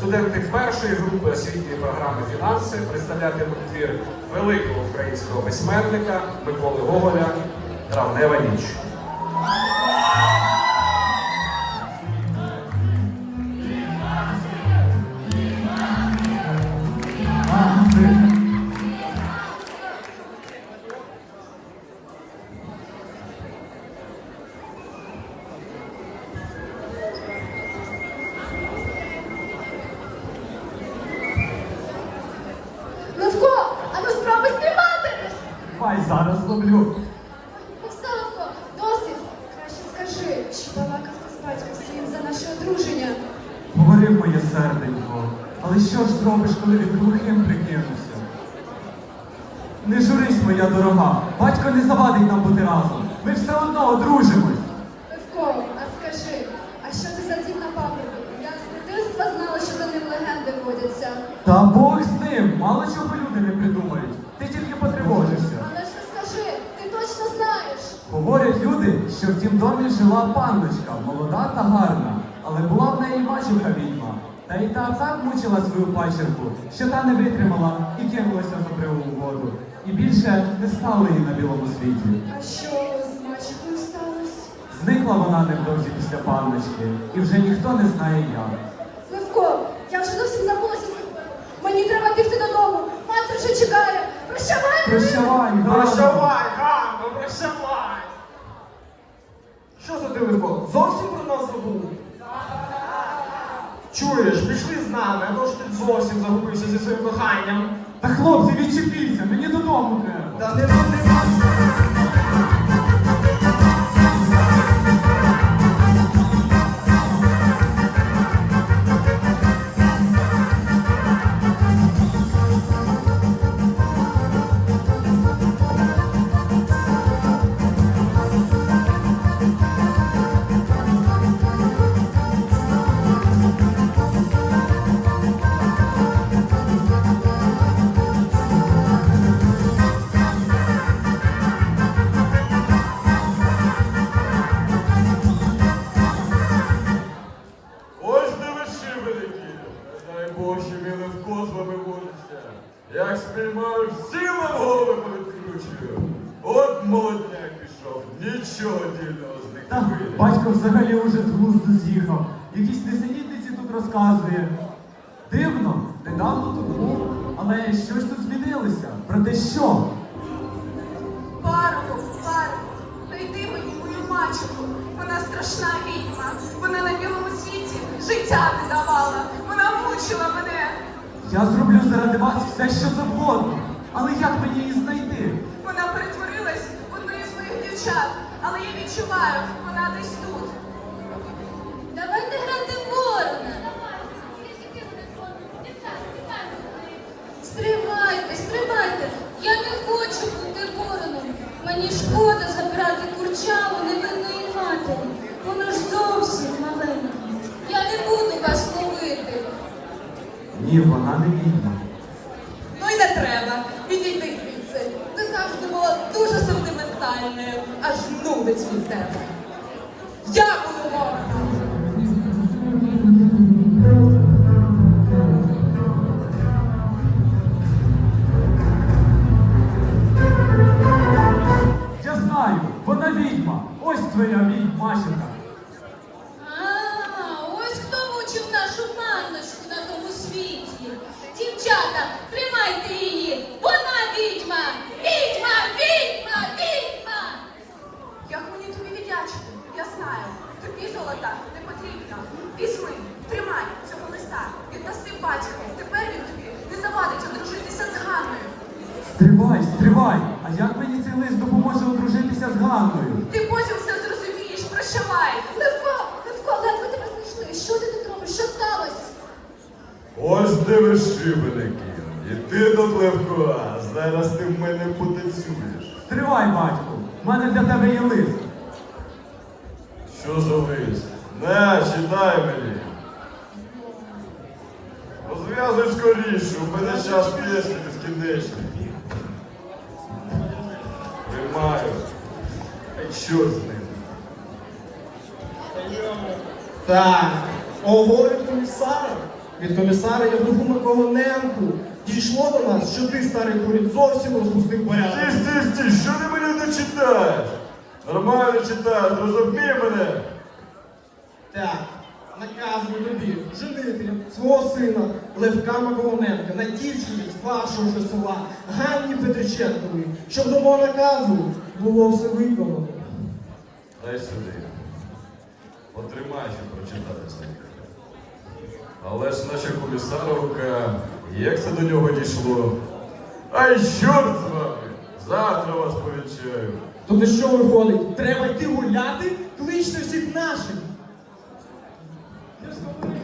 студенти першої групи освітньої програми фінанси представлятимуть твір великого українського письменника Миколи Гоголя Травнева ніч. Давай зараз ловлю. Оксанко, досить! Краще скажи, чи балакав ти з батьком своїм за наше одруження? Говорив моє серденько, але що ж зробиш, коли він глухим прикинувся? Не журись, моя дорога, батько не завадить нам бути разом. Ми все одно одружимось. Левко, а скажи, а що це за дім на пагорбі? Я з дитинства знала, що за ним легенди водяться. Та Бог з ним, мало чого люди не придумають. Говорять люди, що в тім домі жила панночка, молода та гарна, але була в неї мачуха відьма. Та й та так мучила свою пачерку, що та не витримала і кинулася за приву воду. І більше не стало її на білому світі. А що з мачехою сталося? Зникла вона невдовзі після панночки, і вже ніхто не знає як. Левко, я вже зовсім забулася з тобою. Мені треба бігти додому. Мати вже чекає. Прощавай! Прощавай, Ганно! Прощавай, Ганно, прощавай! Левко? Зовсім про нас забув? Чуєш, пішли з нами, а то ж ти зовсім загубився зі своїм коханням. Та хлопці, відчепіться, мені додому треба. Та не не Ось Як спіймаю, всі вам голови повідкручую. От молодняк пішов, нічого дільного з них Та вийде. батько взагалі уже з глузду з'їхав. Якісь несенітниці тут розказує. Дивно, недавно тут був, але щось тут змінилося. Проте що? Парубок, парубок, знайди мені мою мачуху. Вона страшна відьма. Вона на білому світі життя не давала. Я зроблю заради вас все, що завгодно. Але як мені її знайти? Вона перетворилась в одну із моїх дівчат, але я відчуваю, вона десь тут. Давайте грати в ворона. Стривайте, стривайте. Я не хочу бути вороном. Мені шкода забирати курчаву невинної матері. Воно ж зовсім маленьке. Я не буду вас ловити. Ні, вона не відьма. Ну й не треба. Відійди звідси. Ти завжди була дуже сентиментальною, аж нудить від тебе. Я буду ворогом. Я знаю, вона відьма. Ось твоя відьмачка. А, ось хто мучив нашу панночку на тому світі. Дівчата, тримайте її. Вона відьма! Відьма! Відьма! Відьма! Як мені тобі віддячити? Я знаю. Тобі золота не потрібно. Візьми, тримай цього листа, віддаси батьку. Тепер він тобі не завадить одружитися з Ганною. Стривай, стривай. А як мені цей лист допоможе одружитися з Ганною? Ти потім все зрозумієш, прощавай. Левко, Левко, ледве тебе знайшли. Що ти тут робиш? Що сталося? Ось де ви шибеники. І ти тут, Левко, зараз ти в мене потанцюєш. Стривай, батьку. У мене для тебе є лист. Що за лист? Не, читай мені. Розв'язуй скоріше, у мене час пісні безкінечний. Що з ним? Так. Ого, від комісара. від комісара Євдуху Миколененку дійшло до нас, що ти, старий курінь, зовсім розпустив порядок. Стій, стій, стій, що ти мене не читаєш? Нормально читаєш, розумій мене. Так, наказую тобі женити свого сина Левка Миколененка на дівчині з вашого ж села Ганні Петриченкової, щоб до мого наказу було все виконано дай сюди. Потримай, щоб прочитати Санька. Але ж наша комісаровка, як це до нього дійшло? Ай, чорт з вами! Завтра вас повічаю. То ти що виходить? Треба йти гуляти, кличте всіх наших. Я ж говорю.